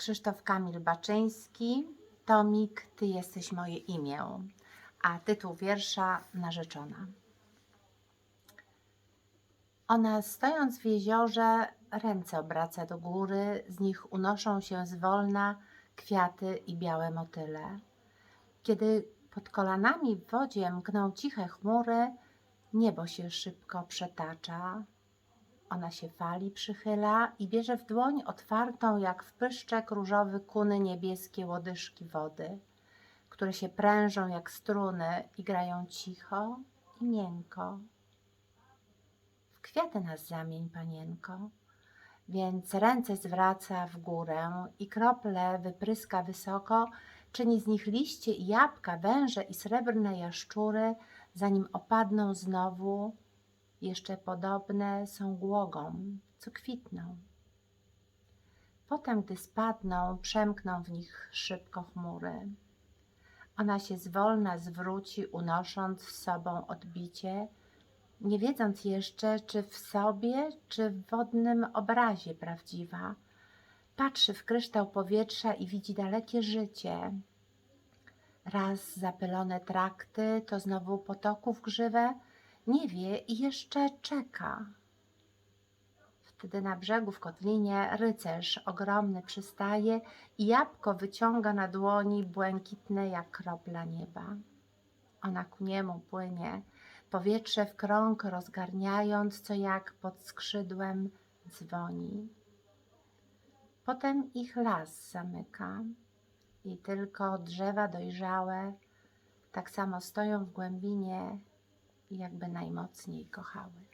Krzysztof Kamil Baczyński, tomik Ty jesteś moje imię, a tytuł wiersza Narzeczona. Ona stojąc w jeziorze, ręce obraca do góry, z nich unoszą się zwolna kwiaty i białe motyle. Kiedy pod kolanami w wodzie mkną ciche chmury, niebo się szybko przetacza. Ona się fali przychyla i bierze w dłoń otwartą, jak w pyszczek różowy kuny niebieskie łodyżki wody, które się prężą jak struny i grają cicho i miękko. W kwiaty nas zamień, panienko. Więc ręce zwraca w górę i krople wypryska wysoko, czyni z nich liście i jabłka, węże i srebrne jaszczury, zanim opadną znowu, jeszcze podobne są głogom, co kwitną. Potem, gdy spadną, przemkną w nich szybko chmury. Ona się zwolna zwróci, unosząc z sobą odbicie, nie wiedząc jeszcze, czy w sobie, czy w wodnym obrazie prawdziwa. Patrzy w kryształ powietrza i widzi dalekie życie. Raz zapylone trakty, to znowu potoków grzywę, nie wie i jeszcze czeka. Wtedy na brzegu w kotlinie rycerz ogromny przystaje i jabłko wyciąga na dłoni błękitne jak kropla nieba. Ona ku niemu płynie, powietrze w krąg rozgarniając, co jak pod skrzydłem dzwoni. Potem ich las zamyka i tylko drzewa dojrzałe tak samo stoją w głębinie, jakby najmocniej kochały.